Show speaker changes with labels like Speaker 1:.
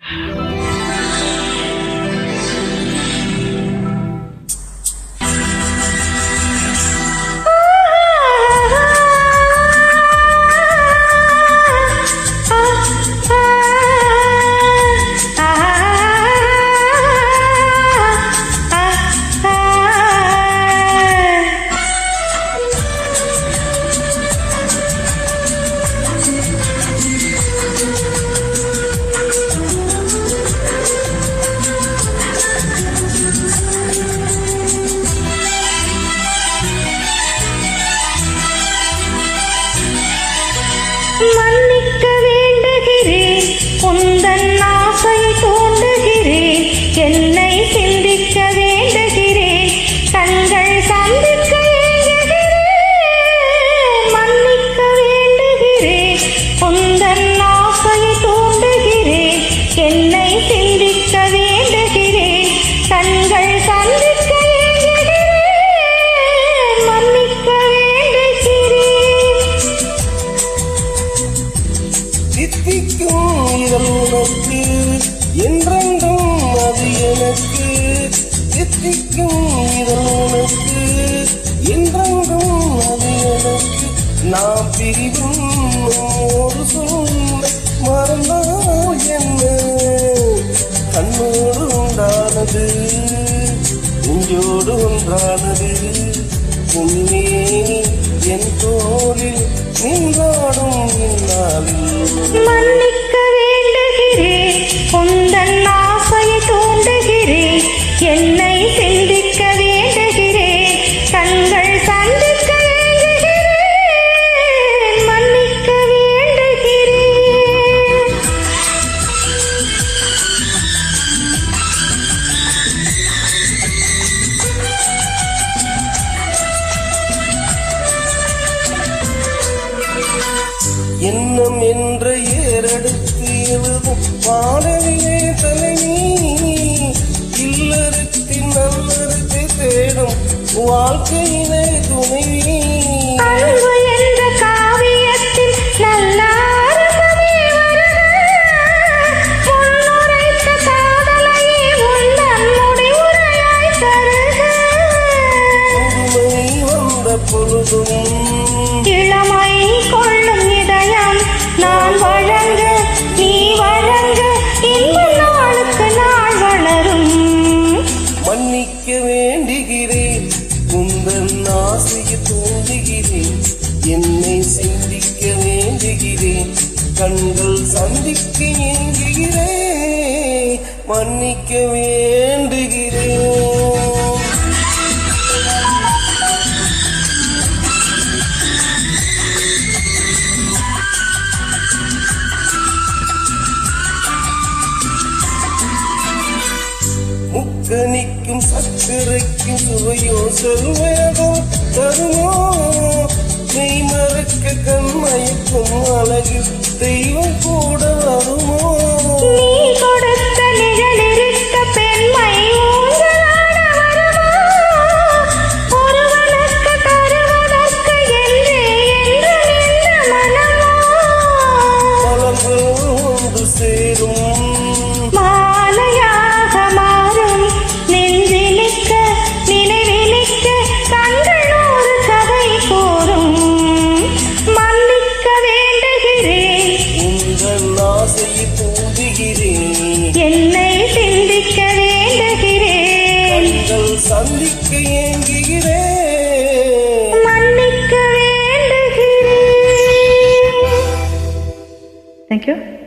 Speaker 1: Música மன்னிக்க வேண்டுகிறேன். உந்தன் ஆசை
Speaker 2: தித்திக்கும் உனக்கு என்றென்றும் அது எனக்கு தித்திக்கும் இதழ் உனக்கு என்றென்றும் அது எனக்கு நாம் பிரிவும் ஒரு சொல்ல மறந்தோ என்ன? கண்ணோடு உண்டானது உஞ்சோடு ஒன்றானது உன்னே என் தோளில் நின்றாடும்
Speaker 1: நாளில்.
Speaker 2: எண்ணம் என்ற ஏறெடுத்து எழுதும் பாடலிலே தலைவி இல்லறத்தின் நல்லறத்தை தேடும் வாழ்க்கை கண்கள் சந்திக்க ஏங்குகிறேன் மன்னிக்க வேண்டுகிறேன். முக்கணிக்கும் சர்க்கரைக்கும் சுவையோ செல்வதோ தருமோ? மெய் மறக்க கண்மயக்கும் அழகு தெய்வம் கூட வருமோ?
Speaker 1: நீ
Speaker 2: தூண்டுகிறேன்
Speaker 1: என்னை சிந்திக்க வேண்டுகிறேன்.
Speaker 2: சந்திக்க ஏங்குகிறேன்.
Speaker 1: மன்னிக்க வேண்டுகிறேன். தேங்க்யூ